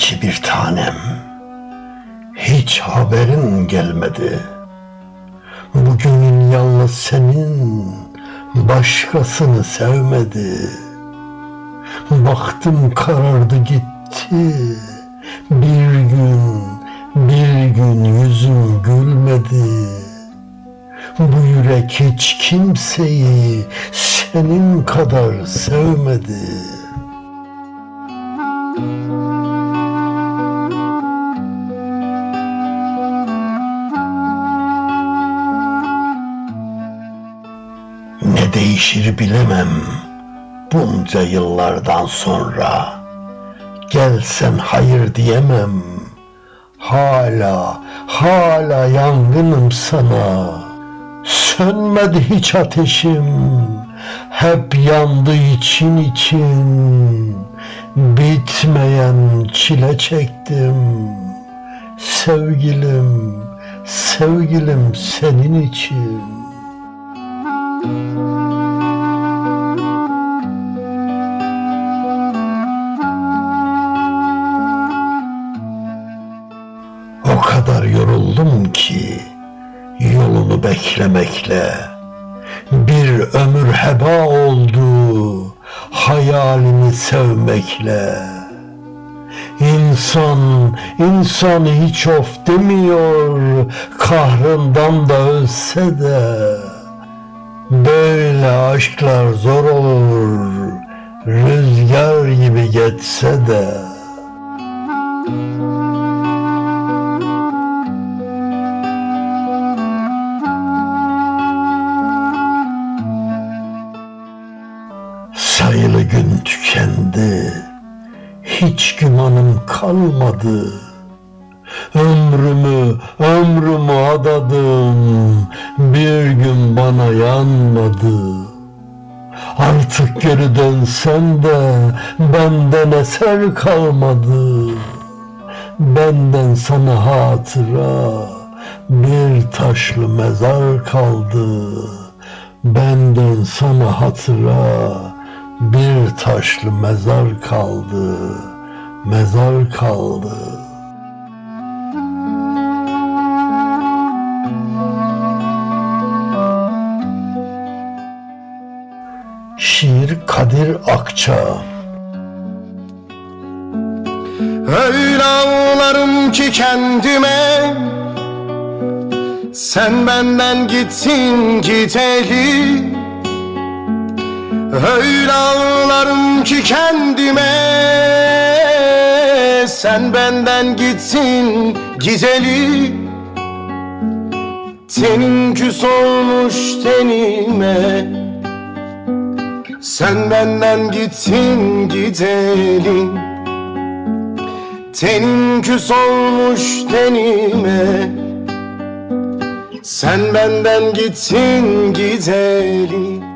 ki bir tanem hiç haberin gelmedi. Bugünün yalnız senin başkasını sevmedi. Baktım karardı gitti. Bir gün, bir gün yüzüm gülmedi. Bu yürek hiç kimseyi senin kadar sevmedi. Değişir bilemem bunca yıllardan sonra. Gelsen hayır diyemem. Hala, hala yangınım sana. Sönmedi hiç ateşim. Hep yandı için için. Bitmeyen çile çektim. Sevgilim, sevgilim senin için. Kadar yoruldum ki yolunu beklemekle bir ömür heba oldu hayalini sevmekle. İnsan, insan hiç of demiyor kahrından da ölse de. Böyle aşklar zor olur rüzgar gibi geçse de. Sayılı gün tükendi, hiç gümanım kalmadı. Ömrümü, ömrümü adadım, bir gün bana yanmadı. Artık geri dönsen de benden eser kalmadı. Benden sana hatıra bir taşlı mezar kaldı. Benden sana hatıra bir taşlı mezar kaldı. Mezar kaldı. Şiir Kadir Akça Öyle ağlarım ki kendime Sen benden gitsin gideli Öyle ağlarım ki kendime Sen benden gitsin gideli Tenin küs olmuş tenime Sen benden gitsin gidelim Tenin küs olmuş tenime Sen benden gitsin gidelim